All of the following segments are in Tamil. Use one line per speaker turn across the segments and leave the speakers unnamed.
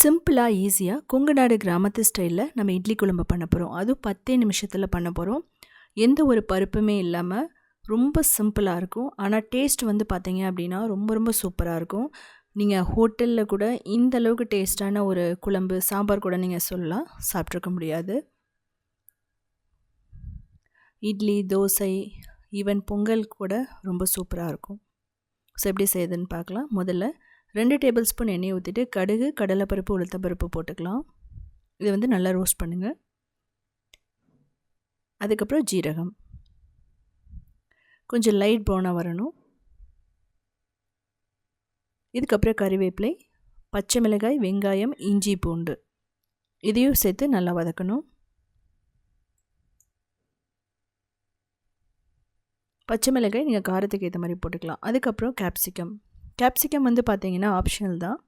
சிம்பிளாக ஈஸியாக கொங்குநாடு கிராமத்து ஸ்டைலில் நம்ம இட்லி குழம்பு பண்ண போகிறோம் அதுவும் பத்தே நிமிஷத்தில் பண்ண போகிறோம் எந்த ஒரு பருப்புமே இல்லாமல் ரொம்ப சிம்பிளாக இருக்கும். ஆனால் டேஸ்ட் வந்து பார்த்தீங்க அப்படின்னா ரொம்ப ரொம்ப சூப்பராக இருக்கும். நீங்கள் ஹோட்டலில் கூட இந்த அளவுக்கு டேஸ்ட்டான ஒரு குழம்பு சாம்பார் கூட நீங்கள் சொல்லலாம். சாப்பிட்ருக்க முடியாது. இட்லி தோசை ஈவன் பொங்கல் கூட ரொம்ப சூப்பராக இருக்கும். ஸோ எப்படி செய்யுதுன்னு பார்க்கலாம் முதல்ல ரெண்டு டேபிள் ஸ்பூன் எண்ணெய் ஊற்றிட்டு கடுகு கடலைப்பருப்பு உளுத்தம்பருப்பு போட்டுக்கலாம். இதை வந்து நல்லா ரோஸ்ட் பண்ணுங்கள் அதுக்கப்புறம் ஜீரகம். கொஞ்சம் லைட் ப்ரௌனாக வரணும். இதுக்கப்புறம் கறிவேப்பிலை பச்சை மிளகாய் வெங்காயம் இஞ்சி பூண்டு. இதையும் சேர்த்து நல்லா வதக்கணும். பச்சை மிளகாய் நீங்கள் காரத்துக்கு ஏற்ற மாதிரி போட்டுக்கலாம். அதுக்கப்புறம் கேப்சிகம் கேப்சிகம் வந்து பார்த்திங்கன்னா ஆப்ஷனல் தான்.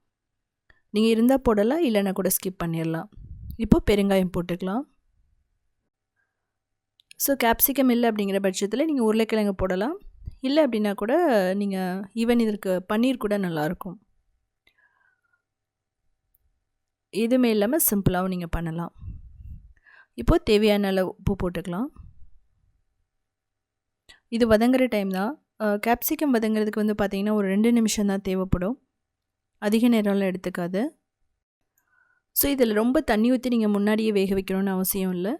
நீங்கள் இருந்தால் போடலாம் இல்லைன்னா கூட ஸ்கிப் பண்ணிடலாம் இப்போது பெருங்காயம் போட்டுக்கலாம். ஸோ கேப்சிகம் இல்லை அப்படிங்கிற பட்சத்தில் நீங்கள் உருளைக்கிழங்கு போடலாம். இல்லை அப்படின்னா கூட நீங்கள் ஈவன் இதற்கு பன்னீர் கூட நல்லாயிருக்கும் எதுவுமே இல்லாமல் சிம்பிளாகவும் நீங்கள் பண்ணலாம். இப்போது தேவையான அளவு உப்பு போட்டுக்கலாம். இது வதங்குற டைம் தான். கேப்சிகம் வதங்குறதுக்கு வந்து பார்த்திங்கன்னா ஒரு ரெண்டு நிமிஷம் தான் தேவைப்படும். அதிக நேரம்லாம் எடுத்துக்காது. ஸோ இதில் ரொம்ப தண்ணி ஊற்றி நீங்கள் முன்னாடியே வேக வைக்கணும்னு அவசியம் இல்லை.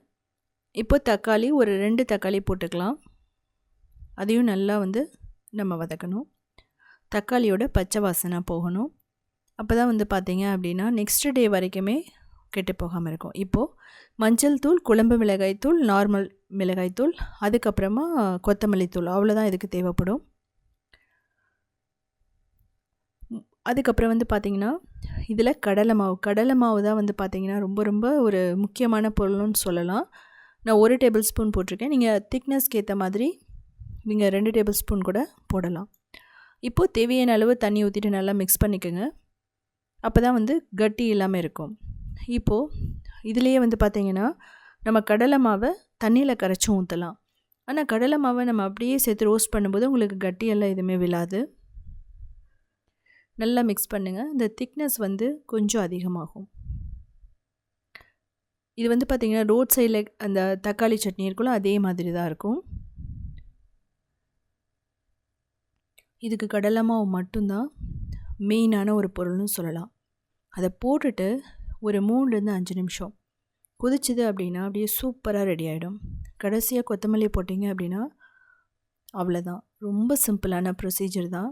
இப்போ தக்காளி ஒரு ரெண்டு தக்காளி போட்டுக்கலாம். அதையும் நல்லா வந்து நம்ம வதக்கணும். தக்காளியோட பச்சை வாசனை போகணும். அப்போ தான் வந்து பார்த்திங்க அப்படின்னா நெக்ஸ்ட் டே வரைக்குமே கெட்டு போகாமல் இருக்கும். இப்போது மஞ்சள் தூள் குழம்பு மிளகாய் தூள் நார்மல் மிளகாய் தூள் அதுக்கப்புறமா கொத்தமல்லி தூள் அவ்வளோதான் இதுக்கு தேவைப்படும். அதுக்கப்புறம் வந்து பார்த்திங்கன்னா இதில் கடலை மாவு. கடலை மாவு தான் வந்து பார்த்திங்கன்னா ரொம்ப ரொம்ப ஒரு முக்கியமான பொருள்னு சொல்லலாம். நான் ஒரு டேபிள் ஸ்பூன் போட்டிருக்கேன். நீங்கள் திக்னஸ்க்கு ஏற்ற மாதிரி நீங்கள் ரெண்டு டேபிள் ஸ்பூன் கூட போடலாம். இப்போது தேவையான அளவு தண்ணி ஊற்றிட்டு நல்லா மிக்ஸ் பண்ணிக்கோங்க. அப்போ தான் வந்து கட்டி இல்லாமல் இருக்கும். இப்போது இதுலேயே வந்து பார்த்திங்கன்னா நம்ம கடலை மாவை தண்ணியில் கரைச்சி ஊற்றலாம் ஆனால் கடலை மாவை நம்ம அப்படியே சேர்த்து ரோஸ்ட் பண்ணும்போது உங்களுக்கு கட்டியெல்லாம் எதுவுமே விழாது. நல்லா மிக்ஸ் பண்ணுங்கள் இந்த திக்னஸ் வந்து கொஞ்சம் அதிகமாகும். இது வந்து பார்த்திங்கன்னா ரோட் சைடில் அந்த தக்காளி சட்னி இருக்குல்ல அதே மாதிரி தான் இருக்கும். இதுக்கு கடலை மாவு மட்டும்தான் மெயினான ஒரு பொருள்னு சொல்லலாம். அதை போட்டுட்டு ஒரு மூணுலேருந்து அஞ்சு நிமிஷம். கொதிச்சுது அப்படின்னா அப்படியே சூப்பராக ரெடி ஆகிடும் கடைசியாக கொத்தமல்லி போட்டிங்க அப்படின்னா அவ்வளோதான் ரொம்ப சிம்பிளான ப்ரொசீஜர் தான்.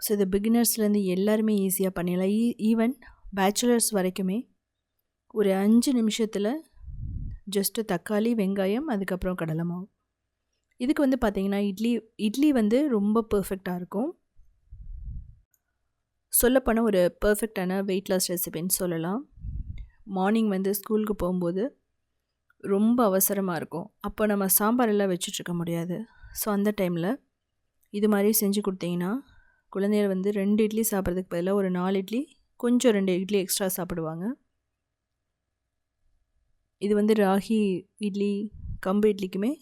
ஸோ இது பிகினர்ஸ்லேருந்து எல்லாருமே ஈஸியாக பண்ணிடலாம். ஈ ஈவன் பேச்சுலர்ஸ் வரைக்குமே ஒரு அஞ்சு நிமிஷத்தில் ஜஸ்ட்டு தக்காளி வெங்காயம் அதுக்கப்புறம் கடலை மாவு. இதுக்கு வந்து பார்த்திங்கன்னா இட்லி இட்லி வந்து ரொம்ப பர்ஃபெக்டாக இருக்கும். சொல்லப்போனால் ஒரு பர்ஃபெக்டான வெயிட் லாஸ் ரெசிபின்னு சொல்லலாம். மார்னிங் வந்து ஸ்கூலுக்கு போகும்போது ரொம்ப அவசரமாக இருக்கும். அப்போ நம்ம சாம்பார் எல்லாம் வச்சுட்ருக்க முடியாது. ஸோ அந்த டைமில் இது மாதிரி செஞ்சு கொடுத்தீங்கன்னா குழந்தைகள் வந்து ரெண்டு இட்லி சாப்பிட்றதுக்கு பதிலாக ஒரு நாலு இட்லி கொஞ்சம் ரெண்டு இட்லி எக்ஸ்ட்ரா சாப்பிடுவாங்க. இது வந்து ராகி இட்லி கம்பு இட்லிக்குமே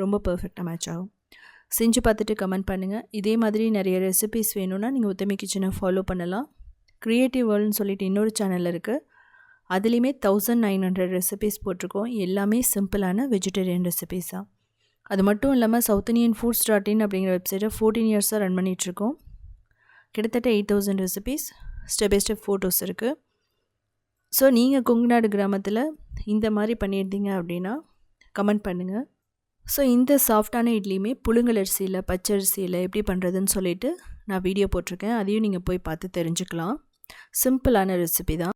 ரொம்ப பர்ஃபெக்டாக மேட்ச் ஆகும். செஞ்சு பார்த்துட்டு கமெண்ட் பண்ணுங்கள் இதே மாதிரி நிறைய ரெசிபிஸ் வேணும்னா நீங்கள் உத்தமி கிச்சனை ஃபாலோ பண்ணலாம். க்ரியேட்டிவ் வேர்ல்டுன்னு சொல்லிட்டு இன்னொரு சேனல் இருக்குது அதுலேயுமே தௌசண்ட் நைன் ஹண்ட்ரட் ரெசிபீஸ் போட்டிருக்கோம். எல்லாமே சிம்பிளான வெஜிடேரியன் ரெசிபீஸாக அது மட்டும் இல்லாமல் south Indian foods dot in அப்படிங்கிற வெப்சைட்டை ஃபோர்டீன் இயர்ஸாக ரன் பண்ணிகிட்ருக்கோம் கிட்டத்தட்ட eight thousand recipes step by step photos இருக்குது ஸோ நீங்கள் கொங்குநாடு கிராமத்தில் இந்த மாதிரி பண்ணியிருந்தீங்க அப்படின்னா கமெண்ட் பண்ணுங்கள் ஸோ இந்த சாஃப்டான இட்லியுமே புழுங்கலரிசியில் பச்சரிசியில் எப்படி பண்ணுறதுன்னு சொல்லிட்டு நான் வீடியோ போட்டிருக்கேன். அதையும் நீங்கள் போய் பார்த்து தெரிஞ்சுக்கலாம். சிம்பிளான ரெசிபி தான்.